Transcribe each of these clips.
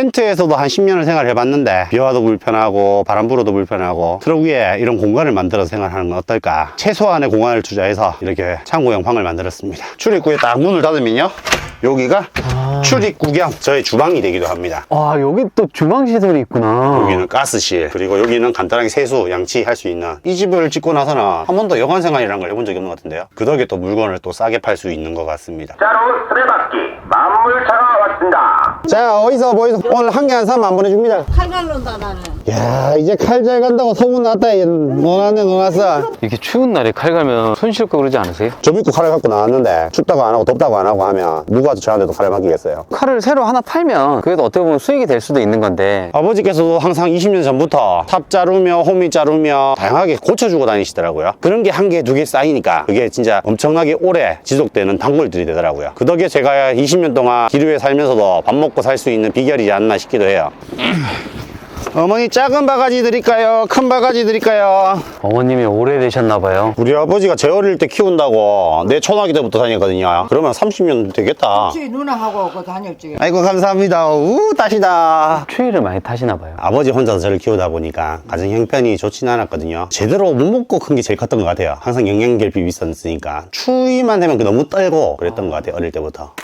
텐트에서도 한 10년을 생활해봤는데 비와도 불편하고 바람 불어도 불편하고 트럭 위에 이런 공간을 만들어서 생활하는 건 어떨까? 최소한의 공간을 투자해서 이렇게 창고형 방을 만들었습니다. 출입구에 딱 문을 닫으면요 여기가 출입구 겸 저희 주방이 되기도 합니다. 와 여기 또 주방 시설이 있구나. 여기는 가스실 그리고 여기는 간단하게 세수 양치할 수 있는. 이 집을 짓고 나서는 한 번도 여관 생활이라는 걸 해본 적이 없는 것 같은데요. 그 덕에 또 물건을 또 싸게 팔 수 있는 것 같습니다. 자로 수레바퀴 만물차가 왔습니다. 자 어디서 보이서 오늘 한 개 한 사람 안 보내줍니다. 칼날론다 나는. 야 이제 칼 잘 간다고 소문 났다 얘 노났네 노났어 이렇게 추운 날에 칼 갈면 손 씻고 그러지 않으세요? 좀 입고 칼을 갖고 나왔는데 춥다고 안 하고 덥다고 안 하고 하면 누가 저한테도 칼을 맡기겠어요? 칼을 새로 하나 팔면 그래도 어떻게 보면 수익이 될 수도 있는 건데. 아버지께서도 항상 20년 전부터 탑 자루며 호미 자루며 다양하게 고쳐주고 다니시더라고요. 그런 게 한 개 두 개 쌓이니까 그게 진짜 엄청나게 오래 지속되는 단골들이 되더라고요. 그 덕에 제가 20년 동안 기류에 살면서도 밥 먹고 살 수 있는 비결이지 않나 싶기도 해요 어머니 작은 바가지 드릴까요? 큰 바가지 드릴까요? 어머님이 오래되셨나 봐요. 우리 아버지가 제 어릴 때 키운다고 내 초등학교 때부터 다녔거든요. 그러면 30년 되겠다. 저희 누나하고 그 다녔지. 아이고 감사합니다. 우 따시다. 추위를 많이 타시나 봐요. 아버지 혼자서 저를 키우다 보니까 가정 형편이 좋진 않았거든요. 제대로 못 먹고 큰 게 제일 컸던 것 같아요. 항상 영양결핍이 있었으니까 추위만 되면 그 너무 떨고 그랬던 것 같아요. 어릴 때부터.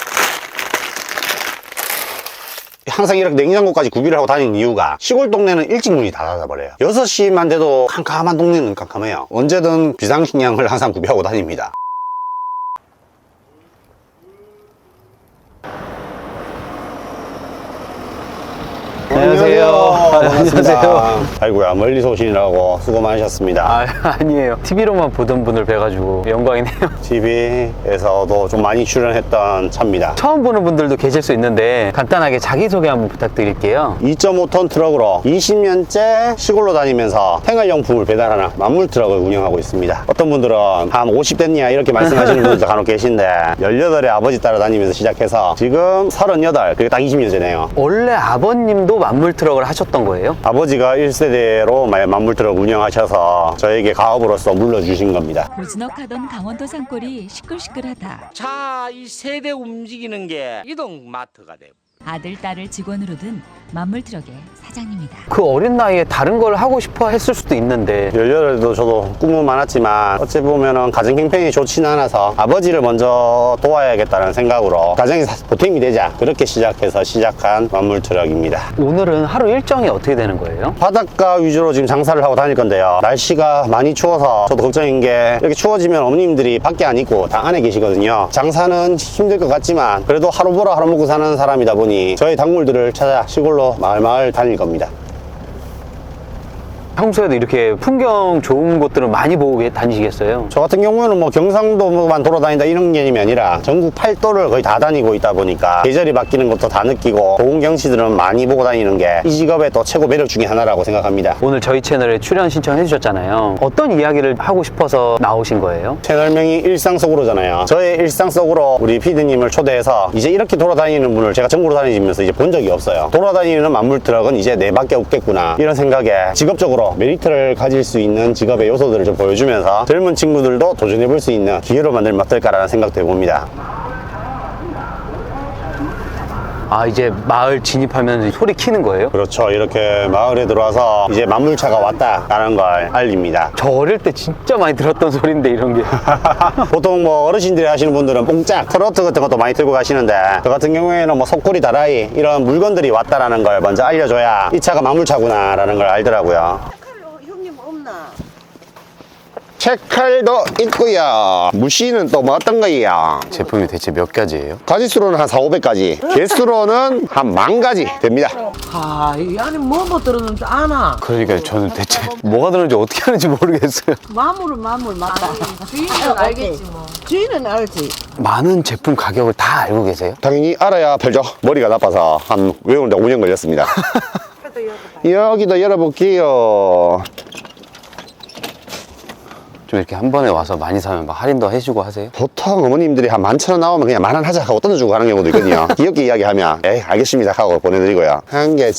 항상 이렇게 냉장고까지 구비를 하고 다니는 이유가 시골 동네는 일찍 문이 다 닫아버려요. 6시만 돼도 캄캄한 동네는 캄캄해요. 언제든 비상식량을 항상 구비하고 다닙니다. 안녕하세요. 반갑습니다. 안녕하세요. 아이고야 멀리서 오시느라고 수고 많으셨습니다. 아, 아니에요. TV로만 보던 분을 뵈가지고 영광이네요. TV에서도 좀 많이 출연했던 차입니다. 처음 보는 분들도 계실 수 있는데 간단하게 자기소개 한번 부탁드릴게요. 2.5톤 트럭으로 20년째 시골로 다니면서 생활용품을 배달하는 만물 트럭을 운영하고 있습니다. 어떤 분들은 한 50 됐냐 이렇게 말씀하시는 분들도 간혹 계신데 18에 아버지 따라다니면서 시작해서 지금 38, 그게 딱 20년 전이에요. 원래 아버님도 만물 트럭을 하셨던 거예요? 아버지가 1세대로 만물 트럭 운영하셔서 저에게 가업으로서 물려주신 겁니다. 무지넉하던 강원도 산골이 시끌시끌하다. 자, 이 세대 움직이는 게 이동 마트가 되고. 아들, 딸을 직원으로 둔 만물트럭의 사장입니다. 그 어린 나이에 다른 걸 하고 싶어 했을 수도 있는데 18에도 저도 꿈은 많았지만 어찌 보면은 가정 형편이 좋지는 않아서 아버지를 먼저 도와야겠다는 생각으로 가정에 보탬이 되자 그렇게 시작해서 시작한 만물 트럭입니다. 오늘은 하루 일정이 어떻게 되는 거예요? 바닷가 위주로 지금 장사를 하고 다닐 건데요. 날씨가 많이 추워서 저도 걱정인 게 이렇게 추워지면 어머님들이 밖에 안 있고 다 안에 계시거든요. 장사는 힘들 것 같지만 그래도 하루 벌어 하루 먹고 사는 사람이다 보니 저희 작물들을 찾아 시골로 마을 마을 다닐 겁니다. 평소에도 이렇게 풍경 좋은 곳들을 많이 보고 계- 다니시겠어요? 저 같은 경우에는 뭐 경상도만 돌아다닌다 이런 개념이 아니라 전국 팔도를 거의 다 다니고 있다 보니까 계절이 바뀌는 것도 다 느끼고 좋은 경치들은 많이 보고 다니는 게 이 직업의 또 최고 매력 중에 하나라고 생각합니다. 오늘 저희 채널에 출연 신청해 주셨잖아요. 어떤 이야기를 하고 싶어서 나오신 거예요? 채널명이 일상 속으로잖아요. 저의 일상 속으로 우리 피디님을 초대해서 이제 이렇게 돌아다니는 분을 제가 전국으로 다니면서 이제 본 적이 없어요. 돌아다니는 만물 트럭은 이제 내 밖에 없겠구나. 이런 생각에 직업적으로 메리트를 가질 수 있는 직업의 요소들을 좀 보여주면서 젊은 친구들도 도전해 볼 수 있는 기회로 만들면 어떨까라는 생각도 해봅니다. 아 이제 마을 진입하면 소리 키는 거예요? 그렇죠. 이렇게 마을에 들어와서 이제 만물차가 왔다라는 걸 알립니다. 저 어릴 때 진짜 많이 들었던 소리인데 이런 게 보통 뭐 어르신들이 하시는 분들은 뽕짝, 트로트 같은 것도 많이 들고 가시는데 저 같은 경우에는 뭐 속구리, 다라이 이런 물건들이 왔다라는 걸 먼저 알려줘야 이 차가 만물차구나라는 걸 알더라고요. 형님 없나? 책칼도 있고요. 무시는 또뭐 어떤 거예요? 제품이 대체 몇 가지예요? 가지수로는 한 4, 500가지, 개수로는 한 만 가지 됩니다. 아, 이 안에 뭐뭐 들었는지 아나. 그러니까 저는 대체 뭐가 들었는지 어떻게 하는지 모르겠어요 마물은 마물 맞다. 주인은 알겠지 뭐. 주인은 알지. 많은 제품 가격을 다 알고 계세요? 당연히 알아야 팔죠. 머리가 나빠서 한 외우는데 5년 걸렸습니다. 여기도 열어볼게요. 좀 이렇게 한 번에 와서 많이 사면 막 할인도 해주고 하세요? 보통 어머님들이 한 만 천 원 나오면 그냥 만 원 하자 하고 던져주고 가는 경우도 있거든요. 귀엽게 이야기하면 에이 알겠습니다 하고 보내드리고요. 한개거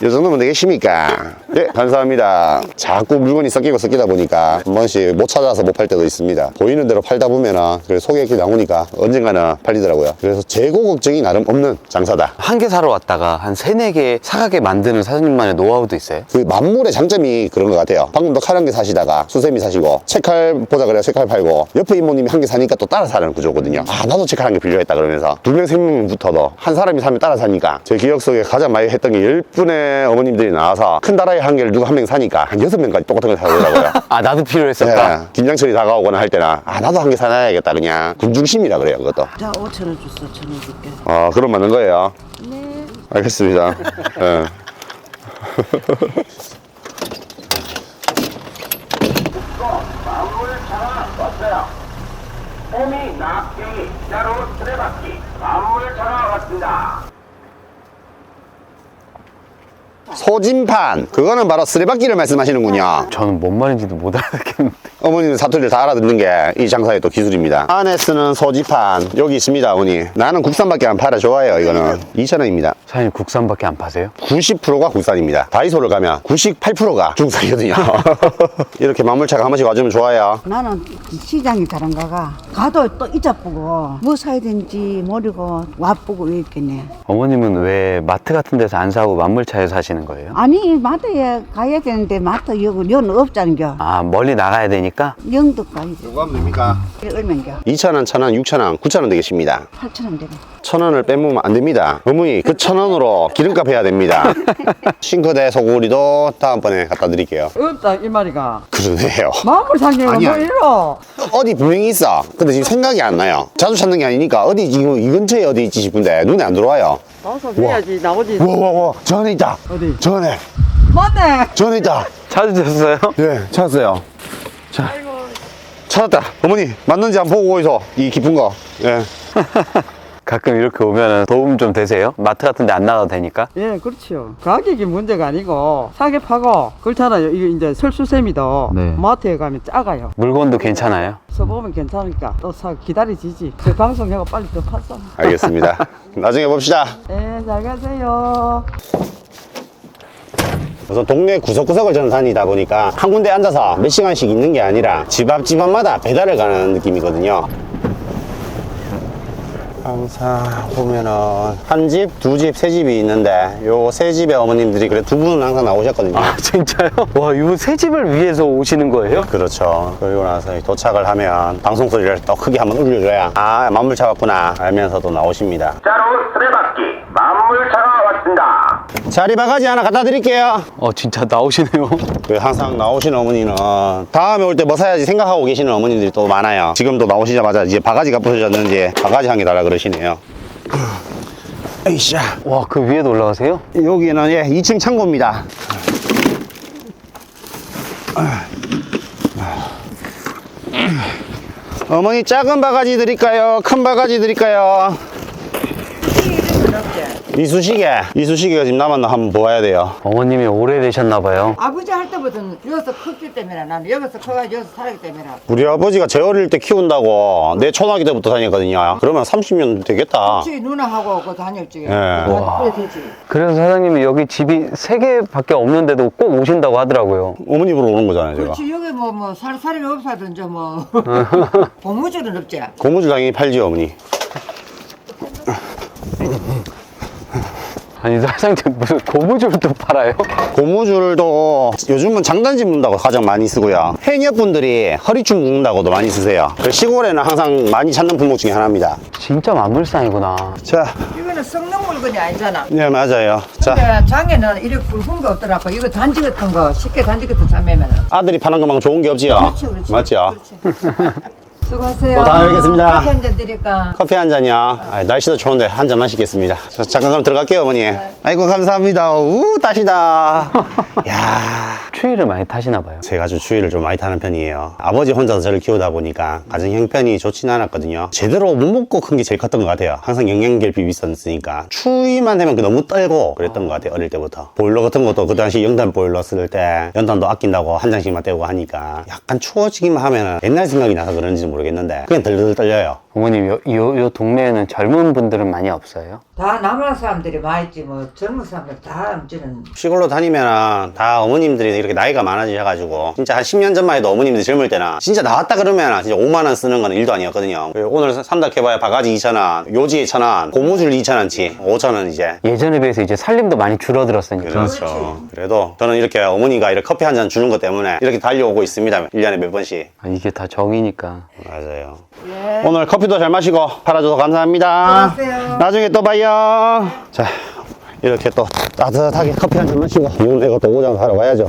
이 정도면 되겠습니까? 네, 감사합니다. 자꾸 물건이 섞이고 섞이다 보니까 한 번씩 못 찾아서 못 팔 때도 있습니다. 보이는 대로 팔다 보면은 그래 속에 이렇게 나오니까 언젠가는 팔리더라고요. 그래서 재고 걱정이 나름 없는 장사다. 한 개 사러 왔다가 한 세네 개 사가게 만드는 사장님만의 노하우도 있어요? 그 만물의 장점이 그런 것 같아요. 방금도 칼 한 개 사시다가 수세미 사시고 책칼 보자 그래요. 책칼 팔고 옆에 이모님이 한 개 사니까 또 따라 사는 구조거든요. 아 나도 책칼 한개 필요했다 그러면서 두 명 세 명 붙어도 한 사람이 사면 따라 사니까 제 기억 속에 가장 많이 했던 게열분 의 어머님들이 나와서 큰 다라이 한 개를 누가 한 명 사니까 한 여섯 명까지 똑같은 걸 사더라고요. 아 나도 필요했었다. 예, 김장철이 다가오거나 할 때나 아 나도 한 개 사놔야겠다 그냥 군중심이라 그래요 그것도 자 5천 원 줬어 5천 원 줄게 아 그럼 맞는 거예요 네 알겠습니다 예. 왔어요. 왔습니다. 소진판. 그거는 바로 쓰레받기를 말씀하시는군요. 저는 뭔 말인지도 못 알아듣겠는데. 어머니는 사투리를 다 알아듣는 게 이 장사의 또 기술입니다. 안에 쓰는 소지판. 여기 있습니다 어머니. 나는 국산밖에 안 팔아 좋아해요 이거는. 2,000원입니다. 사장님 국산밖에 안 파세요? 90%가 국산입니다. 다이소를 가면 98%가 중국산이거든요. 이렇게 만물차가 한 번씩 와주면 좋아요. 나는 시장에 다른 가가 가도 또 잊어보고 뭐 사야 되는지 모르고 와보고 있겠네. 어머님은 왜 마트 같은 데서 안 사고 만물차에 사시 는 거예요? 아니 마트에 가야 되는데 마트 여기 여는 없잖겨 아 멀리 나가야 되니까? 영도 가야 돼 이거 하면 됩니까? 얼마인겨 2,000원, 1,000원, 6,000원, 9,000원 되겠습니다 8천 원 되고 천 원을 빼먹으면 안 됩니다. 어머니, 그 천 원으로 기름값 해야 됩니다. 싱크대 소고리도 다음번에 갖다 드릴게요. 없다 이 말이가 그러네요. 마음을 아니야. 뭐 이러 어디 분명히 있어. 근데 지금 생각이 안 나요. 자주 찾는 게 아니니까 어디 지금 이 근처에 어디 있지 싶은데 눈에 안 들어와요. 나와서 해야지 나오지 와, 와, 와. 저 안에 있다. 어디? 저 안에. 맞네 저 안에 있다. 찾으셨어요? 예, 찾았어요. 자. 찾았다. 어머니, 맞는지 한번 보고 오이소. 이 깊은 거. 예. 가끔 이렇게 오면 도움 좀 되세요? 마트 같은 데 안 나가도 되니까? 예 그렇지요 가격이 문제가 아니고 싸게 파고 그렇잖아요 이게 이제 설수세미도 네. 마트에 가면 작아요 물건도 괜찮아요? 써보면 괜찮으니까 또 사 기다리지지 저 방송하고 빨리 더 팠어 알겠습니다. 나중에 봅시다. 예 잘 가세요 우선 동네 구석구석을 저는 다니다 보니까 한 군데 앉아서 몇 시간씩 있는 게 아니라 집 앞 집 앞마다 배달을 가는 느낌이거든요. 항상 보면은 한 집, 두 집, 세 집이 있는데 요 세 집의 어머님들이 그래 두 분은 항상 나오셨거든요. 아 진짜요? 와 이거 새 집을 위해서 오시는 거예요? 그렇죠. 그리고 나서 도착을 하면 방송 소리를 또 크게 한번 울려줘야 아 만물차 왔구나 알면서도 나오십니다. 만물차가 왔습니다. 자리 바가지 하나 갖다 드릴게요. 어 진짜 나오시네요 그 항상 나오시는 어머니는 다음에 올 때 뭐 사야지 생각하고 계시는 어머님들이 또 많아요. 지금도 나오시자마자 이제 바가지가 부서졌는지 바가지 한 개 달라 그러시네요. 에이샤. 와그 위에도 올라가세요? 여기는 예, 2층 창고입니다. 어머니 작은 바가지 드릴까요? 큰 바가지 드릴까요? 이쑤시개. 이쑤시개가 지금 남았나 한번 보아야 돼요. 어머님이 오래되셨나 봐요 아버지 할 때부터는 여기서 컸기 때문에 나는 여기서 커가지고 여기서 살았기 때문에 우리 아버지가 제 어릴 때 키운다고 내 초등학교 때부터 다녔거든요. 그러면 30년 되겠다. 혹시 누나하고 그 다녔지 예. 와. 그래 되지 그래서 사장님이 여기 집이 세 개밖에 없는데도 꼭 오신다고 하더라고요 어머니 보러 오는 거잖아요, 제가. 그렇지 여기 뭐 뭐 살살이 없어든지 뭐 고무줄은 없지 고무줄 당연히 팔지요, 어머니. 아니 사장님 무슨 고무줄도 팔아요? 고무줄도 요즘은 장단지 묶는다고 가장 많이 쓰고요. 해녀분들이 허리춤 묶는다고도 많이 쓰세요. 그 시골에는 항상 많이 찾는 품목 중에 하나입니다. 진짜 만물상이구나 자, 이거는 썩는 물건이 아니잖아 네, 맞아요. 자, 근데 장에는 이렇게 굵은 거 없더라고 이거 단지 같은 거 쉽게 단지 같은 거 잠매면은 아들이 파는 것만 좋은 게 없지요? 그렇지 그렇지 맞죠? 그렇지. 수고하세요 어, 다음에 뵙겠습니다. 커피 한 잔 드릴까 커피 한 잔이요. 아, 날씨도 좋은데 한 잔 마시겠습니다. 자, 잠깐 그럼 들어갈게요, 어머니. 아이고, 감사합니다. 우, 따시다. 야 추위를 많이 타시나 봐요 제가 좀 추위를 좀 많이 타는 편이에요. 아버지 혼자서 저를 키우다 보니까 가정 형편이 좋지는 않았거든요. 제대로 못 먹고 큰 게 제일 컸던 것 같아요. 항상 영양결핍이 있었으니까 추위만 되면 그 너무 떨고 그랬던 것 같아요. 어릴 때부터. 보일러 같은 것도 그 당시 연탄 보일러 쓸 때 연탄도 아낀다고 한 장씩만 떼고 하니까 약간 추워지기만 하면 옛날 생각이 나서 그런지 모르겠 는데 그냥 덜덜 떨려요. 어머님, 요, 요, 요 동네에는 젊은 분들은 많이 없어요? 다 남한 사람들이 많이 있지 뭐 젊은 사람들 다 엄지는 시골로 다니면 다 어머님들이 이렇게 나이가 많아지셔가지고 진짜 한 10년 전만 해도 어머님들이 젊을 때는 진짜 나왔다 그러면 진짜 5만 원 쓰는 건 일도 아니었거든요. 그리고 오늘 산다 해봐야 바가지 2천 원, 요지 2천 원, 고무줄 2천 원치, 5천 원 이제. 예전에 비해서 이제 살림도 많이 줄어들었으니까. 그렇죠. 그래도 저는 이렇게 어머니가 이렇게 커피 한 잔 주는 것 때문에 이렇게 달려오고 있습니다. 1년에 몇 번씩. 아, 이게 다 정이니까. 맞아요. 오늘 커피 도 잘 마시고 팔아줘서 감사합니다. 나중에 또 봐요. 자, 이렇게 또 따뜻하게 커피 한 잔 마시고 이혼 내고 또 오장 하러 와야죠.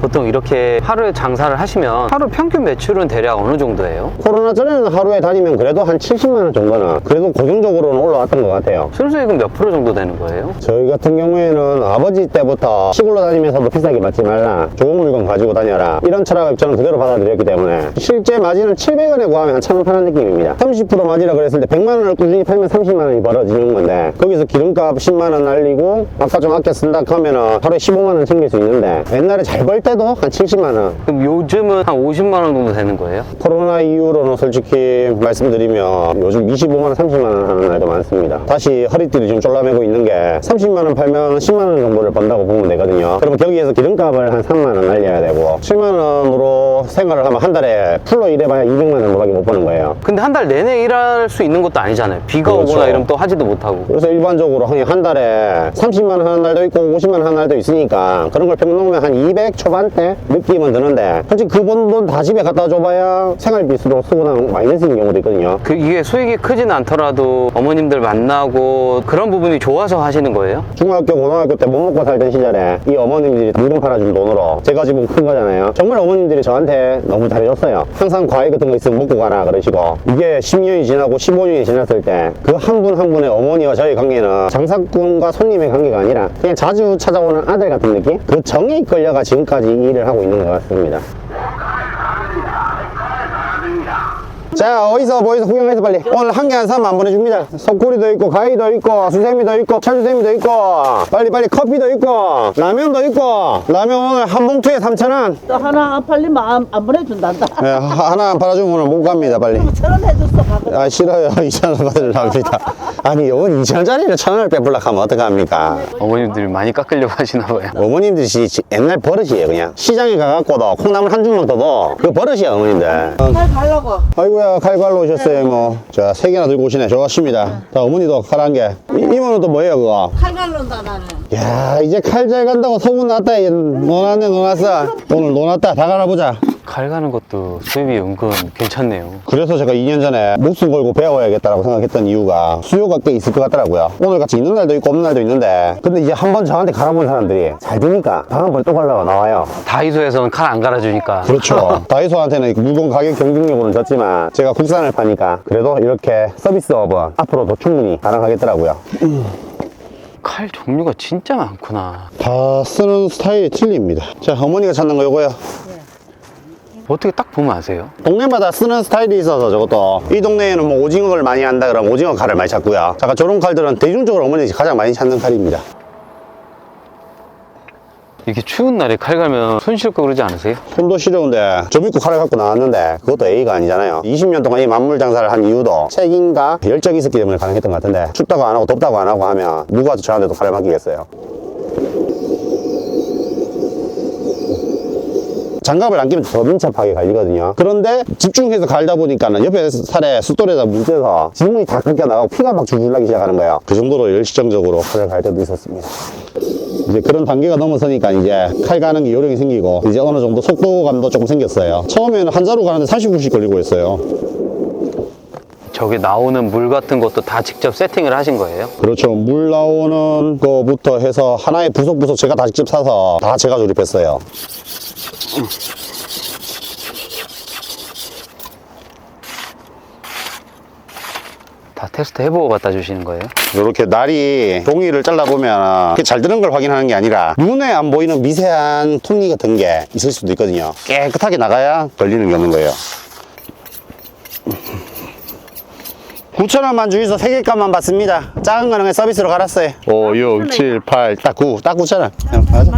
보통 이렇게 하루에 장사를 하시면 하루 평균 매출은 대략 어느 정도예요? 코로나 전에는 하루에 다니면 그래도 한 70만 원 정도는 그래도 고정적으로는 올라왔던 것 같아요. 순수익은 몇 프로 정도 되는 거예요? 저희 같은 경우에는 아버지 때부터 시골로 다니면서도 비싸게 맞지 말라 좋은 물건 가지고 다녀라 이런 철학을 저는 그대로 받아들였기 때문에 실제 마진은 700원에 구하면 한 1000원 파는 느낌입니다 30% 마진이라 그랬을 때 100만 원을 꾸준히 팔면 30만 원이 벌어지는 건데 거기서 기름값 10만 원 날리고 아까 좀 아껴 쓴다 하면은 하루에 15만 원 챙길 수 있는데 옛날에 잘 벌 때도 한 70만 원 그럼 요즘은 한 50만 원 정도 되는 거예요? 코로나 이후로는 솔직히 말씀드리면 요즘 25만 원, 30만 원 하는 날도 많습니다. 다시 허리띠를 좀 졸라매고 있는 게 30만 원 팔면 10만 원 정도를 번다고 보면 되거든요. 그러면 거기에서 기름값을 한 3만 원 날려야 되고 7만 원으로 생활을 하면 한 달에 풀로 일해봐야 200만 원 정도밖에 못 버는 거예요. 근데 한 달 내내 일할 수 있는 것도 아니잖아요. 비가 그렇죠. 오거나 이러면 또 하지도 못하고. 그래서 일반적으로 한, 한 달에 30만 원 하는 날도 있고 50만 원 하는 날도 있으니까 그런 걸 평균하면 한 200 초반 대 느낌은 드는데 솔직히 그 번 돈 다 집에 갖다 줘봐야 생활비 수로 쓰고 나면 마이너스인 경우도 있거든요. 그 이게 수익이 크진 않더라도 어머님들 만나고 그런 부분이 좋아서 하시는 거예요? 중학교, 고등학교 때 못 먹고 살던 시절에 이 어머님들이 물건 팔아준 돈으로 제가 지금 큰 거잖아요. 정말 어머님들이 저한테 너무 잘해줬어요. 항상 과일 같은 거 있으면 먹고 가라 그러시고 이게 10년이 지나고 15년이 지났을 때 그 한 분한 분의 어머니와 저의 관계는 장사꾼과 손님의 관계가 아니라 그냥 자주 찾아오는 아들 같은 느낌? 그 정에 이끌려가 지금까지 이 일을 하고 있는 것 같습니다. 자 어디서 뭐 어디서 구경해서 빨리. 오늘 한 개 한 사람 안 보내줍니다. 석구리도 있고 가위도 있고 수세미도 있고 철수세미도 있고 빨리 빨리 커피도 있고 라면도 있고. 라면 오늘 한 봉투에 3,000원. 또 하나 안 팔리면 안, 안 보내준단다. 네, 하- 하나 안 팔아주면 오늘 못 갑니다 빨리. 천원 해줬어, 가끔. 아 싫어요. 2,000원 받으려 합니다. 아니 이건 2,000원짜리를 1,000원을 빼불락 하면 어떡합니까? 어머님들이 많이 깎으려고 하시나 봐요. 어머님들이 옛날 버릇이에요 그냥. 시장에 가갖고도 콩나물 한 줌만 더도 그 버릇이야 어머님들. 잘 가려고. 아이고야 칼 갈로 오셨어요 뭐자 세 개나 들고 오시네. 좋았습니다. 자 어머니도 칼 한 개. 이모는 또 뭐예요 그거? 칼 갈른다, 나는. 야 이제 칼 잘 간다고 소문 났다 이제. 노났네 노났어 오늘 노났다. 다 갈아보자 칼 가는 것도 수입이 은근 괜찮네요. 그래서 제가 2년 전에 목숨 걸고 배워야겠다라고 생각했던 이유가 수요가 꽤 있을 것 같더라고요 오늘 같이 있는 날도 있고 없는 날도 있는데 근데 이제 한 번 저한테 갈아본 사람들이 잘 되니까 다음번에 또 갈라고 나와요 다이소에서는 칼 안 갈아주니까. 그렇죠. 다이소한테는 물건 가격 경쟁력으로는 졌지만 제가 국산을 파니까 그래도 이렇게 서비스업은 앞으로도 충분히 가능하겠더라고요. 칼 종류가 진짜 많구나. 다 쓰는 스타일이 틀립니다. 자, 어머니가 찾는 거 요거요. 어떻게 딱 보면 아세요? 동네마다 쓰는 스타일이 있어서 저것도 이 동네에는 뭐 오징어를 많이 한다 그러면 오징어 칼을 많이 찾고요. 잠깐 저런 칼들은 대중적으로 어머니가 가장 많이 찾는 칼입니다. 이렇게 추운 날에 칼 갈면 손 시렵고 그러지 않으세요? 손도 시려운데 저 믿고 칼을 갖고 나왔는데 그것도 A가 아니잖아요 20년 동안 이 만물 장사를 한 이유도 책임과 열정이 있었기 때문에 가능했던 것 같은데 춥다고 안 하고 덥다고 안 하고 하면 누가 저한테도 칼을 맡기겠어요 장갑을 안 끼면 더 민첩하게 갈리거든요 그런데 집중해서 갈다 보니까는 옆에 살에 숫돌에다 뭉쳐서 지문이 다 깎여 나가고 피가 막 줄줄 나기 시작하는 거예요 그 정도로 열시정적으로 칼을 갈 때도 있었습니다 이제 그런 단계가 넘어서니까 이제 칼 가는 게 요령이 생기고 이제 어느 정도 속도감도 조금 생겼어요. 처음에는 한 자루 가는데 30분씩 걸리고 했어요. 저게 나오는 물 같은 것도 다 직접 세팅을 하신 거예요? 그렇죠. 물 나오는 거부터 해서 하나의 부속부속 제가 다 직접 사서 다 제가 조립했어요. 다 테스트 해보고 갖다 주시는 거예요? 이렇게 날이 종이를 잘라보면 잘 드는 걸 확인하는 게 아니라 눈에 안 보이는 미세한 톱니 같은 게 있을 수도 있거든요. 깨끗하게 나가야 걸리는 게 없는 거예요. 9,000원만 주의서 3개 값만 받습니다. 작은 거는 서비스로 갈았어요. 5, 6, 7, 8, 딱 9, 딱 9,000원. 맞아.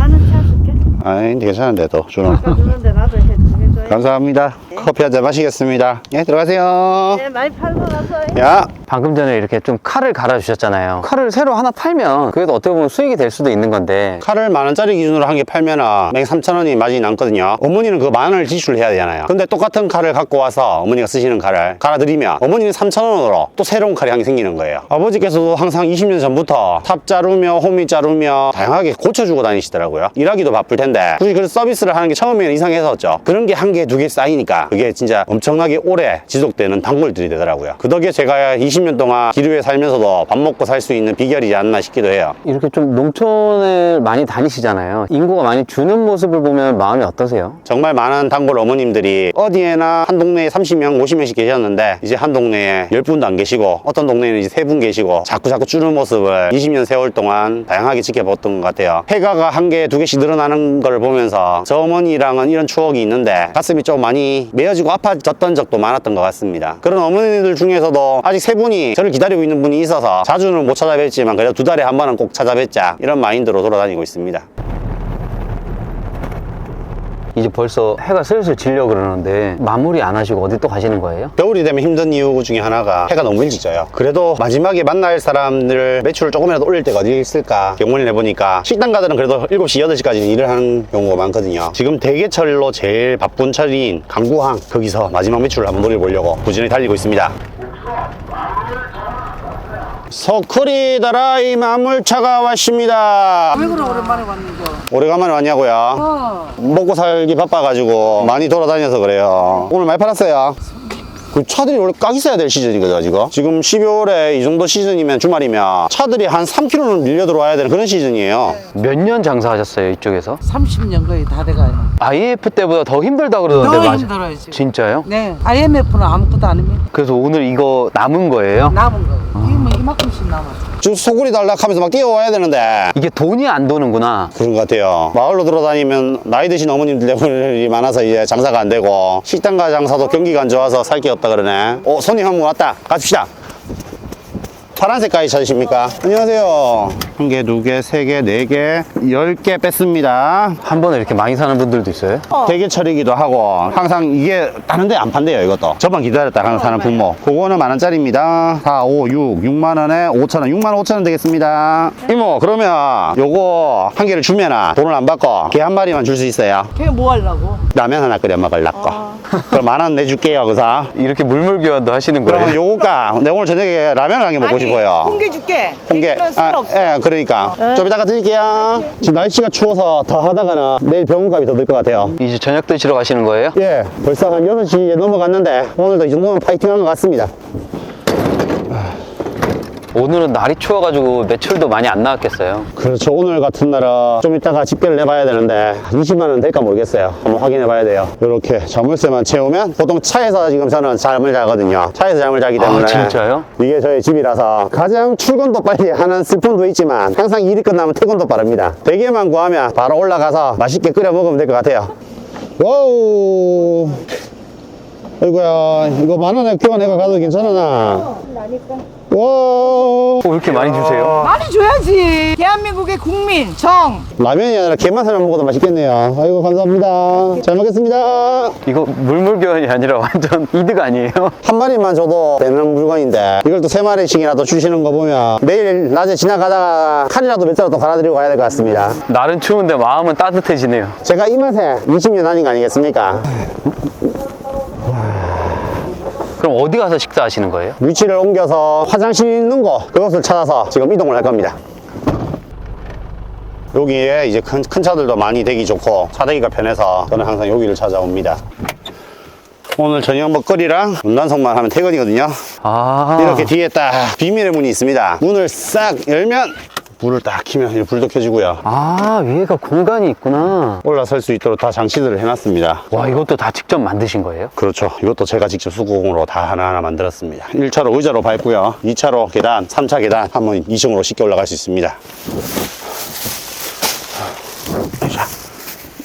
아니, 괜찮은데, 또, 주는. 그런데 나도 해줘야 감사합니다. 커피 한 잔 마시겠습니다. 예, 들어가세요. 네, 많이 팔고 나서. 야, 방금 전에 이렇게 좀 칼을 갈아주셨잖아요. 칼을 새로 하나 팔면 그래도 어떻게 보면 수익이 될 수도 있는 건데 칼을 만 원짜리 기준으로 한 개 팔면은 맹 3천 원이 마진이 남거든요. 어머니는 그 만 원을 지출해야 되잖아요. 근데 똑같은 칼을 갖고 와서 어머니가 쓰시는 칼을 갈아드리면 어머니는 3천 원으로 또 새로운 칼이 한개 생기는 거예요. 아버지께서도 항상 20년 전부터 탑 자르며 호미 자르며 다양하게 고쳐주고 다니시더라고요. 일하기도 바쁠 텐데 굳이 그런 서비스를 하는 게 처음에는 이상했었죠. 그런 게 한 개, 두 개 쌓이니까 그게 진짜 엄청나게 오래 지속되는 단골들이 되더라고요. 그 덕에 제가 20년 동안 기류에 살면서도 밥 먹고 살 수 있는 비결이지 않나 싶기도 해요. 이렇게 좀 농촌을 많이 다니시잖아요. 인구가 많이 주는 모습을 보면 마음이 어떠세요? 정말 많은 단골 어머님들이 어디에나 한 동네에 30명, 50명씩 계셨는데 이제 한 동네에 10분도 안 계시고 어떤 동네에는 이제 3분 계시고 자꾸 자꾸 줄는 모습을 20년 세월 동안 다양하게 지켜봤던 것 같아요. 폐가가 한 개, 두 개씩 늘어나는 걸 보면서 저 어머니랑은 이런 추억이 있는데 가슴이 좀 많이 메어지고 아파졌던 적도 많았던 것 같습니다. 그런 어머니들 중에서도 아직 세분 이 저를 기다리고 있는 분이 있어서 자주는 못 찾아뵙지만 그래도 두 달에 한 번은 꼭 찾아뵙자 이런 마인드로 돌아다니고 있습니다. 이제 벌써 해가 슬슬 지려 그러는데 마무리 안 하시고 어디 또 가시는 거예요? 겨울이 되면 힘든 이유 중에 하나가 해가 너무 일찍 져요. 그래도 마지막에 만날 사람들 매출을 조금이라도 올릴 때가 어디 있을까 경문을 해보니까 식당가들은 그래도 7시, 8시까지는 일을 하는 경우가 많거든요. 지금 대게철로 제일 바쁜 철인 강구항 거기서 마지막 매출을 한번 노려보려고 부지런히 달리고 있습니다. 서쿠리 다라이 만물차가 왔습니다. 왜 그래 오랜만에 왔는데? 오래간만에 왔냐고요? 어. 먹고 살기 바빠가지고 많이 돌아다녀서 그래요. 오늘 많이 팔았어요. 그 차들이 원래 꽉 있어야 될 시즌이거든요, 지금. 지금 12월에 이 정도 시즌이면 주말이면 차들이 한 3km는 밀려 들어와야 되는 그런 시즌이에요. 몇 년 장사하셨어요 이쪽에서? 30년 거의 다 돼가요. IF 때보다 더 힘들다 그러던데 더 맞아- 힘들어요 지금. 진짜요? 네, IMF는 아무것도 아닙니다. 그래서 오늘 이거 남은 거예요? 남은 거예요. 이만큼씩 남았어. 지금 소굴이 달락 하면서 막 뛰어와야 되는데. 이게 돈이 안 도는구나. 그런 것 같아요. 마을로 돌아다니면 나이 드신 어머님들 때문에 많아서 이제 장사가 안 되고 식당가 장사도 경기가 안 좋아서 살 게 없다 그러네. 어, 손님 한 분 왔다. 갑시다. 파란색까지 찾으십니까? 안녕하세요. 한 개, 두 개, 세 개, 네 개, 열 개 뺐습니다. 한 번에 이렇게 많이 사는 분들도 있어요? 대게철이기도 하고 항상 이게 다른 데 안 판대요 이것도 저번 기다렸다 항상 사는 분모 그거는 만 원짜리입니다 4, 5, 6, 6만 원에 5천 원 6만 5천 원 되겠습니다 이모 그러면 요거 한 개를 주면은 돈을 안 받고 개 한 마리만 줄 수 있어요 걔뭐 하려고? 라면 하나 끓여 먹으려고 그럼 만 원 내줄게요 그사. 이렇게 물물 교환도 하시는 그러면 거예요? 요거가 내가 오늘 저녁에 라면 한 개 먹고 싶어요. 홍게 줄게. 홍게. 아, 예, 그러니까. 좀 이따가 드릴게요. 지금 날씨가 추워서 더 하다가는 내일 병원값이 더 들 것 같아요. 이제 저녁 드시러 가시는 거예요? 예, 벌써 한 6시 넘어갔는데 오늘도 이 정도면 파이팅 한 것 같습니다. 오늘은 날이 추워가지고 매출도 많이 안 나왔겠어요. 그렇죠. 오늘 같은 날은 좀 이따가 집계를 해봐야 되는데 20만 원 될까 모르겠어요. 한번 확인해 봐야 돼요. 이렇게 자물쇠만 채우면 보통 차에서 지금 저는 잠을 자거든요. 차에서 잠을 자기 때문에. 아, 진짜요? 이게 저희 집이라서 가장 출근도 빨리 하는 슬픔도 있지만 항상 일이 끝나면 퇴근도 빠릅니다. 대게만 구하면 바로 올라가서 맛있게 끓여 먹으면 될 것 같아요. 와우. 아이고야, 이거 만 원에 교환해가 가도 괜찮으나? 와. 어, 왜 이렇게 많이 주세요? 많이 줘야지. 대한민국의 국민 정. 라면이 아니라 게만 삶아 먹어도 맛있겠네요. 아이고, 감사합니다. 잘 먹겠습니다. 이거 물물 교환이 아니라 완전 이득 아니에요? 한 마리만 줘도 되는 물건인데, 이걸 또 세 마리씩이라도 주시는 거 보면, 내일 낮에 지나가다가 칸이라도 몇또 갈아드리고 가야 될 것 같습니다. 날은 추운데 마음은 따뜻해지네요. 제가 이 맛에 20년 다닌 거 아니겠습니까? 그럼 어디 가서 식사하시는 거예요? 위치를 옮겨서 화장실 있는 거, 그것을 찾아서 지금 이동을 할 겁니다. 여기에 이제 큰, 큰 차들도 많이 대기 좋고, 차대기가 편해서 저는 항상 여기를 찾아옵니다. 오늘 저녁 먹거리랑 문단속만 하면 퇴근이거든요. 아. 이렇게 뒤에 딱 비밀의 문이 있습니다. 문을 싹 열면 불을 딱 켜면 이제 불도 켜지고요. 아, 위에가 공간이 있구나. 올라설 수 있도록 다 장치들을 해놨습니다. 와, 이것도 다 직접 만드신 거예요? 그렇죠. 이것도 제가 직접 수공으로 다 하나하나 만들었습니다. 1차로 의자로 밟고요. 2차로 계단, 3차 계단 한번 2층으로 쉽게 올라갈 수 있습니다. 아,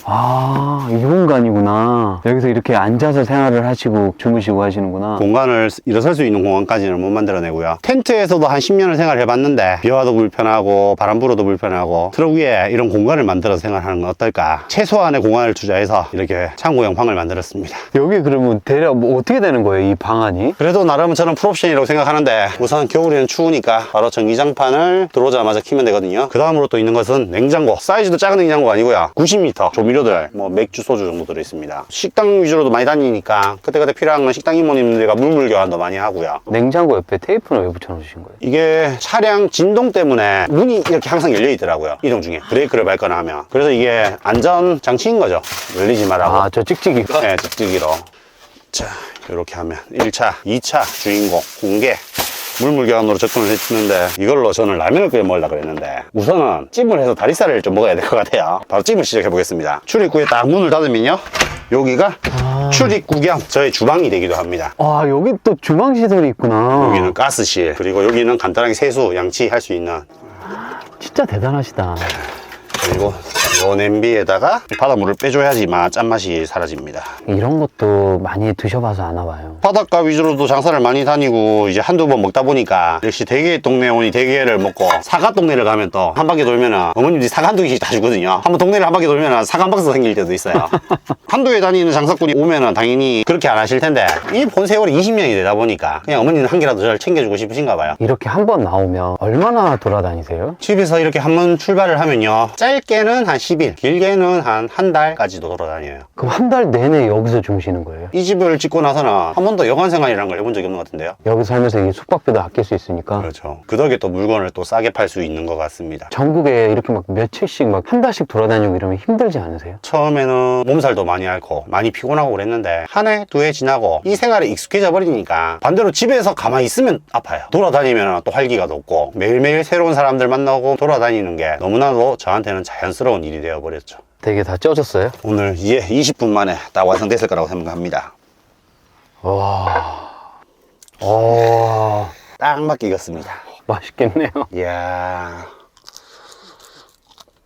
아, 이 공간이구나. 여기서 이렇게 앉아서 생활을 하시고 주무시고 하시는구나. 공간을 일어설 수 있는 공간까지는 못 만들어내고요. 텐트에서도 한 10년을 생활해봤는데 비 와도 불편하고 바람 불어도 불편하고 트럭 위에 이런 공간을 만들어서 생활하는 건 어떨까? 최소한의 공간을 투자해서 이렇게 창고형 방을 만들었습니다. 여기 그러면 대략 뭐 어떻게 되는 거예요, 이 방안이? 그래도 나름 저는 풀옵션이라고 생각하는데 우선 겨울에는 추우니까 바로 전기장판을 들어오자마자 키면 되거든요. 그 다음으로 또 있는 것은 냉장고. 사이즈도 작은 냉장고가 아니고요. 90m 조 미료들, 뭐 맥주, 소주 정도 들어있습니다. 식당 위주로도 많이 다니니까 그때그때 필요한 건 식당 이모님들과 물물 교환도 많이 하고요. 냉장고 옆에 테이프는 왜 붙여놓으신 거예요? 이게 차량 진동 때문에 문이 이렇게 항상 열려 있더라고요. 이동 중에 브레이크를 밟거나 하면. 그래서 이게 안전 장치인 거죠. 열리지 말라고. 아, 저 찍찍이. 네, 직지기로. 자, 이렇게 하면 1차, 2차 주인공 공개 물물교환으로 접근을 했는데 이걸로 저는 라면을 끓여 먹으려고 그랬는데 우선은 찜을 해서 다리살을 좀 먹어야 될 것 같아요. 바로 찜을 시작해 보겠습니다. 출입구에 딱 문을 닫으면요. 여기가 출입구 겸 저의 주방이 되기도 합니다. 아, 여기 또 주방 시설이 있구나. 여기는 가스실, 그리고 여기는 간단하게 세수, 양치할 수 있는 진짜 대단하시다. 그리고 요 냄비에다가 바닷물을 빼줘야지 맛, 짠맛이 사라집니다. 이런 것도 많이 드셔봐서 아나 봐요. 바닷가 위주로도 장사를 많이 다니고 이제 한두 번 먹다 보니까 역시 대게 동네 오니 대게를 먹고 사과 동네를 가면 또 한 바퀴 돌면은 어머님들이 사과 한 두 개씩 다 주거든요. 한번 동네를 한 바퀴 돌면은 사과 한 박스 생길 때도 있어요. 한두에 다니는 장사꾼이 오면은 당연히 그렇게 안 하실 텐데 이 본 세월이 20년이 되다 보니까 그냥 어머니는 한 개라도 저를 챙겨주고 싶으신가 봐요. 이렇게 한 번 나오면 얼마나 돌아다니세요? 집에서 이렇게 한 번 출발을 하면요. 짧 게는 한 10일, 길게는 한 한 달까지도 돌아다녀요. 그럼 한 달 내내 여기서 주무시는 거예요? 이 집을 짓고 나서는 한 번도 여관 생활이라는 걸 해본 적이 없는 것 같은데요. 여기 살면서 이 숙박비도 아낄 수 있으니까 그렇죠. 그 덕에 또 물건을 또 싸게 팔 수 있는 것 같습니다. 전국에 이렇게 막 며칠씩 막 한 달씩 돌아다니고 이러면 힘들지 않으세요? 처음에는 몸살도 많이 앓고 많이 피곤하고 그랬는데 한 해, 두 해 지나고 이 생활에 익숙해져 버리니까 반대로 집에서 가만히 있으면 아파요. 돌아다니면 또 활기가 돋고 매일매일 새로운 사람들 만나고 돌아다니는 게 너무나도 저한테는 자연스러운 일이 되어 버렸죠. 되게 다 쪄졌어요? 오늘 이제 20분 만에 딱 완성됐을 거라고 생각합니다. 와, 와, 딱 맞게 익었습니다. 맛있겠네요. 이야.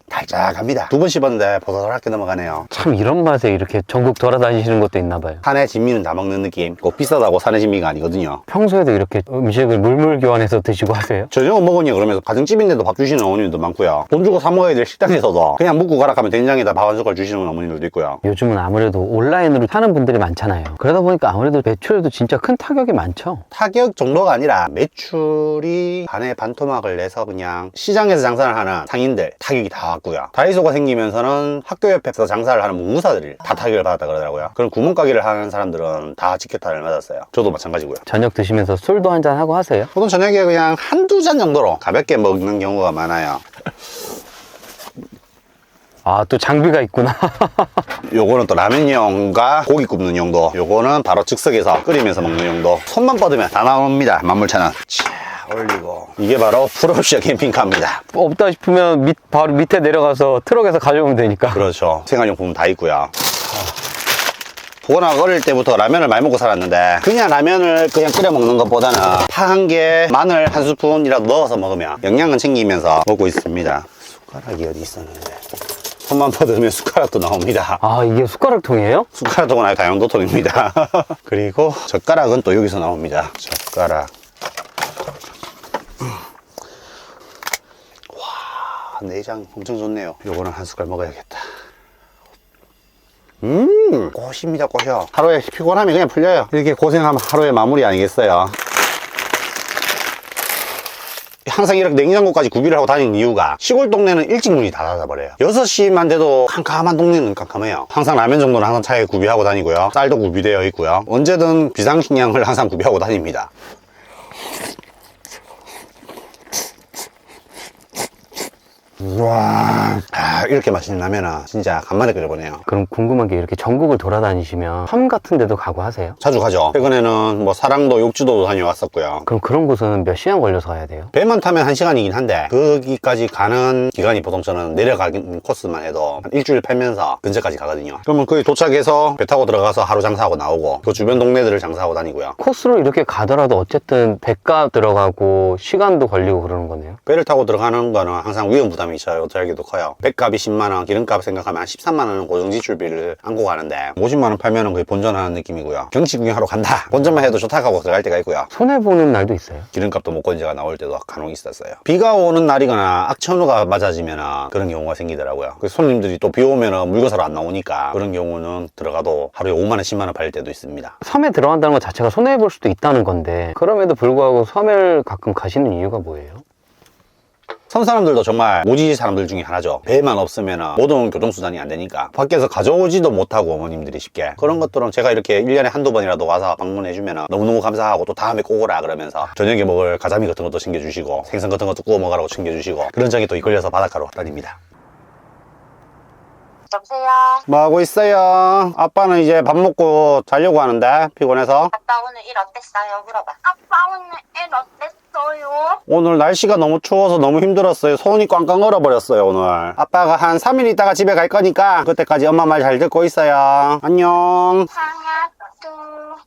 달짝합니다. 두 번 씹었는데 보들보들하게 넘어가네요. 참 이런 맛에 이렇게 전국 돌아다니시는 것도 있나 봐요. 산의 진미는 다 먹는 느낌. 꼭 비싸다고 산의 진미가 아니거든요. 평소에도 이렇게 음식을 물물 교환해서 드시고 하세요? 저녁 먹으니 그러면서 가정집인데도 밥 주시는 어머님도 많고요. 돈 주고 사 먹어야 될 식당에서도 그냥 묵고 가라 하면 된장에다 밥 한 숟갈 주시는 어머님들도 있고요. 요즘은 아무래도 온라인으로 사는 분들이 많잖아요. 그러다 보니까 아무래도 매출에도 진짜 큰 타격이 많죠. 타격 정도가 아니라 매출이 반에 반토막을 내서 그냥 시장에서 장사를 하는 상인들 타격이 다 왔고요. 다이소가 생기면서는 학교 옆에서 장사를 하는 문구사들이 다 타격을 받았다 그러더라고요. 그런 구멍가게를 하는 사람들은 다 직격탄을 맞았어요. 저도 마찬가지고요. 저녁 드시면서 술도 한 잔 하고 하세요? 보통 저녁에 그냥 한두 잔 정도로 가볍게 먹는 경우가 많아요. 아, 또 장비가 있구나. 요거는 또 라면용과 고기 굽는 용도 요거는 바로 즉석에서 끓이면서 먹는 용도 손만 뻗으면 다 나옵니다 만물차는 자 올리고 이게 바로 풀옵션 캠핑카입니다 없다 싶으면 밑, 바로 밑에 내려가서 트럭에서 가져오면 되니까. 그렇죠 생활용품 다 있고요 보거나 어릴 때부터 라면을 많이 먹고 살았는데 그냥 라면을 그냥 끓여 먹는 것보다는 파 한 개, 마늘 한 스푼이라도 넣어서 먹으면 영양은 챙기면서 먹고 있습니다 숟가락이 어디 있었는데 손만 뻗으면 숟가락도 나옵니다 아, 이게 숟가락통이에요? 숟가락은 아예 다용도통입니다. 그리고 젓가락은 또 여기서 나옵니다. 젓가락. 내장 엄청 좋네요. 요거는 한 숟갈 먹어야겠다. 음, 꽃입니다, 꽃이요. 하루에 피곤하면 그냥 풀려요. 이렇게 고생하면 하루의 마무리 아니겠어요? 항상 이렇게 냉장고까지 구비를 하고 다니는 이유가 시골 동네는 일찍 문이 다 닫아 버려요 6시만 돼도 캄캄한 동네는 캄캄해요 항상 라면 정도는 항상 차에 구비하고 다니고요 쌀도 구비되어 있고요 언제든 비상식량을 항상 구비하고 다닙니다 우와 아, 이렇게 맛있는 라면은 진짜 간만에 끓여보네요 그럼 궁금한 게 이렇게 전국을 돌아다니시면 섬 같은 데도 가고 하세요? 자주 가죠 최근에는 뭐 사랑도 욕지도도 다녀왔었고요 그럼 그런 곳은 몇 시간 걸려서 가야 돼요? 배만 타면 한 시간이긴 한데 거기까지 가는 기간이 보통 저는 내려가는 코스만 해도 한 일주일 팔면서 근처까지 가거든요 그러면 거기 도착해서 배 타고 들어가서 하루 장사하고 나오고 그 주변 동네들을 장사하고 다니고요 코스로 이렇게 가더라도 어쨌든 배가 들어가고 시간도 걸리고 그러는 거네요. 배를 타고 들어가는 거는 항상 위험 부담이 부담이 저요 저에게도 커요 백값이 10만원 기름값 생각하면 한 13만원은 고정지출비를 안고 가는데 50만원 팔면은 거의 본전하는 느낌이고요 경치 구경하러 간다 본전만 해도 좋다 하고 들어갈 때가 있고요 손해보는 날도 있어요. 기름값도 못 건지가 나올 때도 간혹 있었어요. 비가 오는 날이거나 악천후가 맞아지면 그런 경우가 생기더라고요. 그 손님들이 또 비 오면 물건 사러 안 나오니까 그런 경우는 들어가도 하루에 5만원, 10만원 팔 때도 있습니다. 섬에 들어간다는 것 자체가 손해볼 수도 있다는 건데 그럼에도 불구하고 섬을 가끔 가시는 이유가 뭐예요? 섬 사람들도 정말 모지 사람들 중에 하나죠. 배만 없으면 모든 교통수단이 안 되니까 밖에서 가져오지도 못하고 어머님들이 쉽게 그런 것들은 제가 이렇게 1년에 한두 번이라도 와서 방문해주면 너무너무 감사하고 또 다음에 꼭 오라 그러면서 저녁에 먹을 가자미 같은 것도 챙겨주시고 생선 같은 것도 구워 먹으라고 챙겨주시고 그런 적이 또 이끌려서 바닷가로 다닙니다. 여보세요? 뭐 하고 있어요? 아빠는 이제 밥 먹고 자려고 하는데 피곤해서 아빠 오늘 일 어땠어요? 물어봐. 아빠 오늘 일 어땠어 요? 오늘 날씨가 너무 추워서 너무 힘들었어요. 손이 꽝꽝 얼어버렸어요 오늘. 아빠가 한 3일 있다가 집에 갈 거니까 그때까지 엄마 말 잘 듣고 있어요. 안녕. 하나도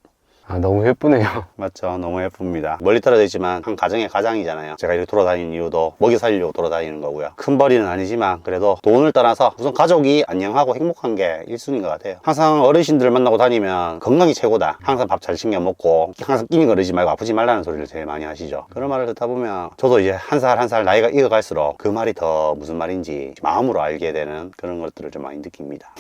아, 너무 예쁘네요. 맞죠. 너무 예쁩니다. 멀리 떨어져 있지만 한 가정의 가장이잖아요. 제가 이렇게 돌아다니는 이유도 먹이 살리려고 돌아다니는 거고요. 큰 벌이는 아니지만 그래도 돈을 떠나서 우선 가족이 안녕하고 행복한 게 1순위인 것 같아요. 항상 어르신들 만나고 다니면 건강이 최고다. 항상 밥 잘 챙겨 먹고 항상 끼니 거리지 말고 아프지 말라는 소리를 제일 많이 하시죠. 그런 말을 듣다 보면 저도 이제 한 살 한살 나이가 익어갈수록 그 말이 더 무슨 말인지 마음으로 알게 되는 그런 것들을 좀 많이 느낍니다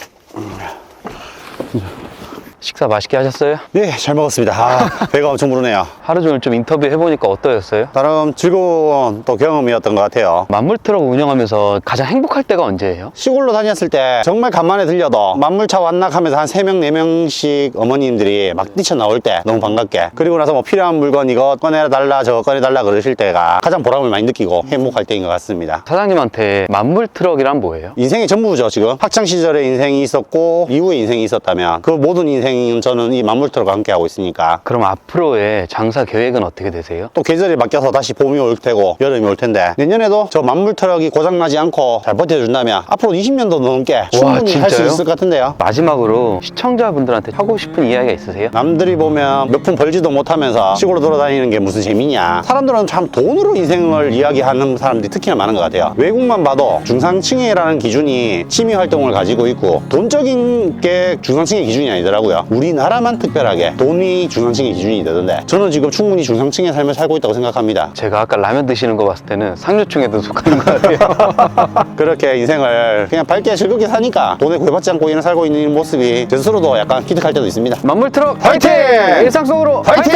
식사 맛있게 하셨어요? 네 잘 먹었습니다 아, 배가 엄청 부르네요 하루 종일 좀 인터뷰 해보니까 어떠셨어요? 나름 즐거운 또 경험이었던 것 같아요 만물 트럭 운영하면서 가장 행복할 때가 언제예요? 시골로 다녔을 때 정말 간만에 들려도 만물차 완낙하면서 한 3명, 4명씩 어머님들이 막 뛰쳐나올 때 너무 반갑게 그리고 나서 뭐 필요한 물건 이거 꺼내달라 저거 꺼내달라 그러실 때가 가장 보람을 많이 느끼고 행복할 때인 것 같습니다 사장님한테 만물 트럭이란 뭐예요? 인생의 전부죠 지금 학창시절에 인생이 있었고 이후에 인생이 있었다면 그 모든 인생 은 저는 이 만물터가 함께 하고 있으니까 그럼 앞으로의 장사 계획은 어떻게 되세요? 또 계절이 바뀌어서 다시 봄이 올 테고 여름이 올 텐데 내년에도 저 만물 트럭이 고장나지 않고 잘 버텨준다면 앞으로 20년도 넘게 충분히 할 수 진짜요? 있을 것 같은데요 마지막으로 시청자분들한테 하고 싶은 이야기가 있으세요? 남들이 보면 몇 푼 벌지도 못하면서 시골로 돌아다니는 게 무슨 재미냐 사람들은 참 돈으로 인생을 이야기하는 사람들이 특히나 많은 것 같아요 외국만 봐도 중상층이라는 기준이 취미 활동을 가지고 있고 돈적인 게 중상층의 기준이 아니더라고요 우리나라만 특별하게 돈이 중상층의 기준이 되던데 저는 지금 충분히 중상층의 삶을 살고 있다고 생각합니다 제가 아까 라면 드시는 거 봤을 때는 상류층에도 속하는 것 같아요. 그렇게 인생을 그냥 밝게 즐겁게 사니까 돈에 구애받지 않고 이런 살고 있는 모습이 제 스스로도 약간 기특할 때도 있습니다 만물 트럭 화이팅! 일상 속으로 화이팅!